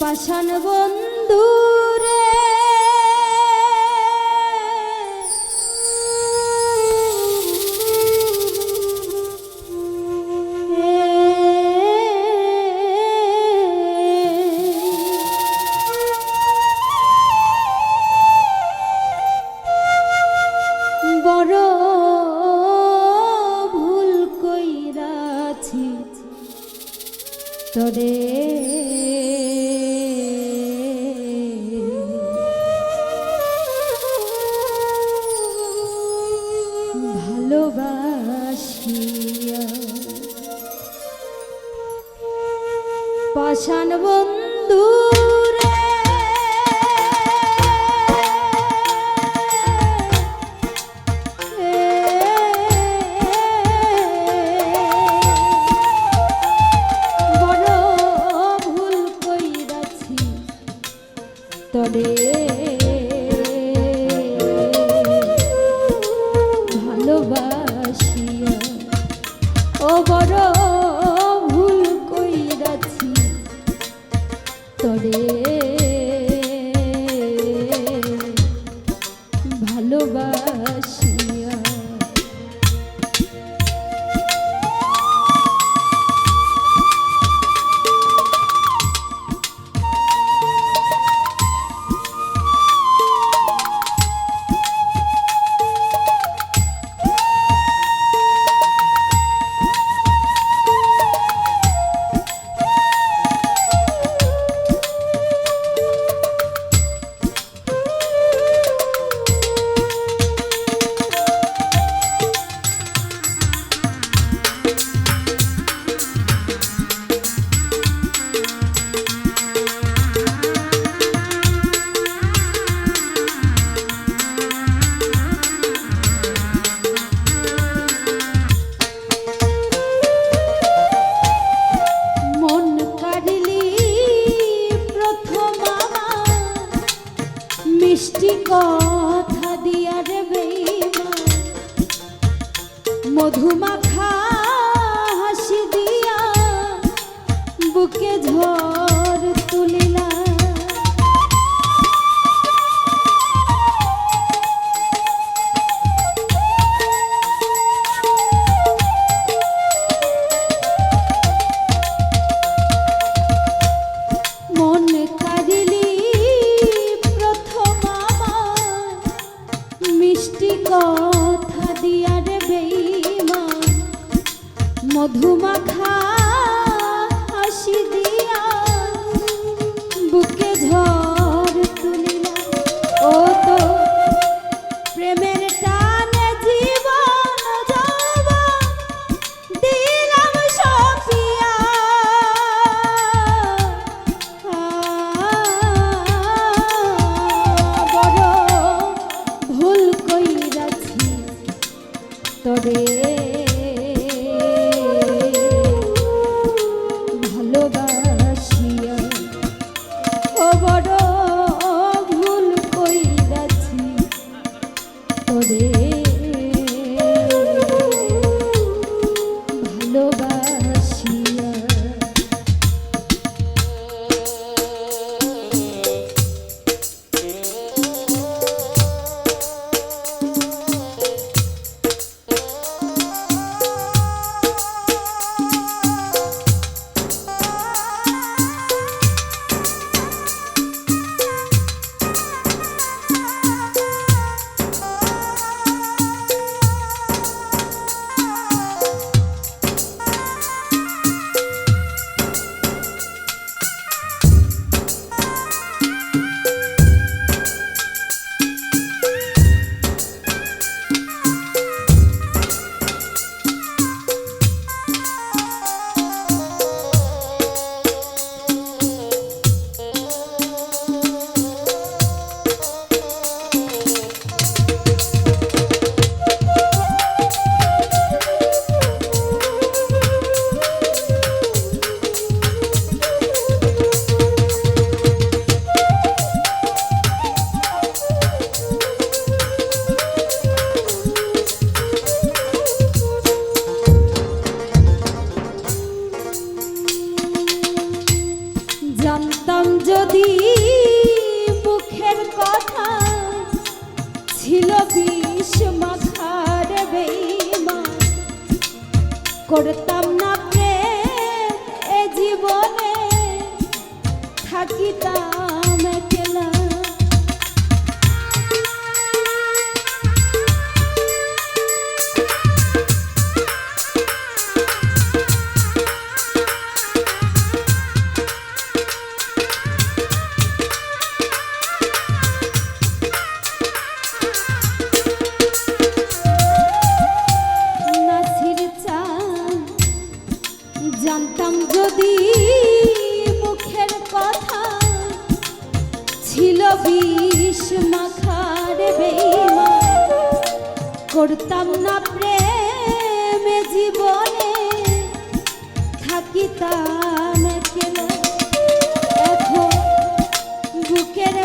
পাশান বন্ধু রে। বড় চরে বুকে ঝড় তুলিলা। কথা দিয়া রে বেইমা মধুমা கொடுத்தம் বিষ মাখার বেইমা করতাম না প্রেমে জীবনে থাকিতাম কেন এখন বুকের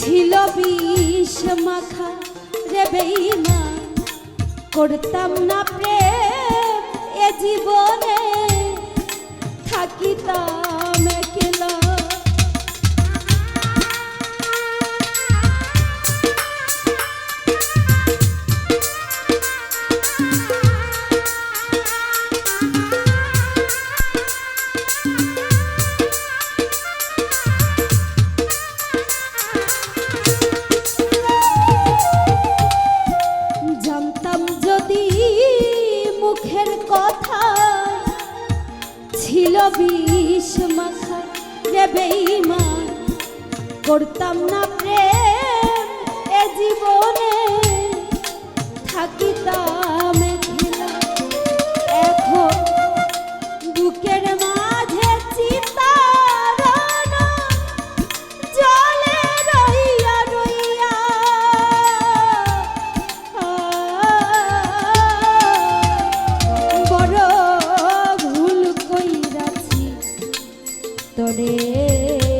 ছিল বিষ মাখা রে বেইমা করতাম না প্রেম এ জীবনে থাকিতাম see